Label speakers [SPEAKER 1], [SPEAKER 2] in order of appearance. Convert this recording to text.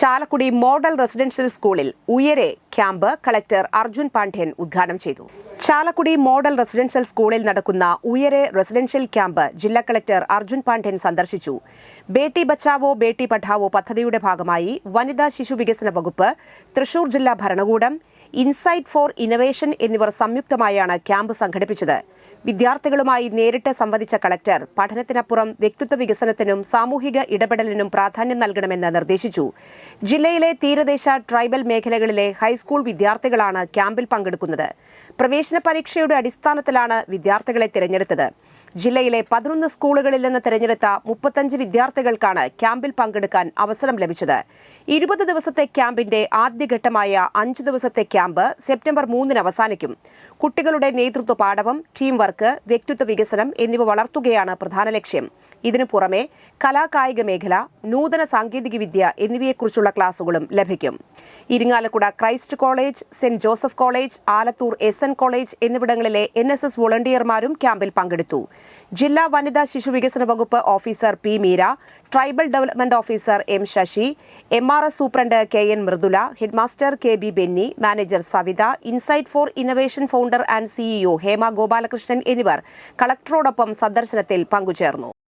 [SPEAKER 1] Chalakudy model residential സ്കൂളിൽ Uyare camp collector Arjun Pandian ഉദ്ഘാടനം ചെയ്തു. ചാലക്കുടി മോഡൽ റെസിഡൻഷ്യൽ സ്കൂളിൽ നടക്കുന്ന ഉയരെ റെസിഡൻഷ്യൽ ക്യാമ്പ് ജില്ലാ കളക്ടർ അർജുൻ പാണ്ഡ്യൻ സന്ദർശിച്ചു. ബേട്ടി ബച്ചാവോ ബേട്ടി പഠാവോ പദ്ധതിയുടെ ഭാഗമായി വനിതാ ശിശു വികസന വകുപ്പ് തൃശൂർ ജില്ലാ ഭരണകൂടം ഇൻസൈറ്റ് ഫോർ ഇന്നവേഷൻ എന്നിവർ സംയുക്തമായാണ് ക്യാമ്പ് സംഘടിപ്പിച്ചത്. വിദ്യാർത്ഥികളുമായി നേരിട്ട് സംവദിച്ച കളക്ടർ പഠനത്തിനപ്പുറം വ്യക്തിത്വ വികസനത്തിനും സാമൂഹിക ഇടപെടലിനും പ്രാധാന്യം നൽകണമെന്ന് നിർദ്ദേശിച്ചു. ജില്ലയിലെ തീരദേശ ട്രൈബൽ മേഖലകളിലെ ഹൈസ്കൂൾ വിദ്യാർത്ഥികളാണ് ക്യാമ്പിൽ പങ്കെടുക്കുന്നത്. പ്രവേശന പരീക്ഷയുടെ അടിസ്ഥാനത്തിലാണ് വിദ്യാർത്ഥികളെ തിരഞ്ഞെടുത്തത്. ജില്ലയിലെ പതിനൊന്ന് സ്കൂളുകളിൽ നിന്ന് തിരഞ്ഞെടുത്ത മുപ്പത്തഞ്ച് വിദ്യാർത്ഥികൾക്കാണ് ക്യാമ്പിൽ പങ്കെടുക്കാൻ അവസരം ലഭിച്ചത്. ഇരുപത് ദിവസത്തെ ക്യാമ്പിന്റെ ആദ്യഘട്ടമായ അഞ്ച് ദിവസത്തെ ക്യാമ്പ് സെപ്റ്റംബർ മൂന്നിന് അവസാനിക്കും. കുട്ടികളുടെ നേതൃത്വ പാഠവം ടീം വർക്ക് വ്യക്തിത്വ വികസനം എന്നിവ വളർത്തുകയാണ് പ്രധാന ലക്ഷ്യം. ഇതിനു പുറമെ കലാകായിക മേഖല നൂതന സാങ്കേതികവിദ്യ എന്നിവയെക്കുറിച്ചുള്ള ക്ലാസുകളും ലഭിക്കും. Irinjalakuda Christ college saint Joseph college Alathur S N college എന്നിവിടങ്ങളിലെ എൻ എസ് എസ് വോളണ്ടിയർമാരും ക്യാമ്പിൽ പങ്കെടുത്തു. ജില്ലാ വനിതാ ശിശു വികസന വകുപ്പ് officer P Meera tribal development officer M Sasi M R S superintendent K N Mridula headmaster K B Benny manager Savitha Insight for Innovation founder and CEO Hema Gopalakrishnan എന്നിവർ കളക്ടറോടൊപ്പം സന്ദർശനത്തിൽ പങ്കുചേർന്നു.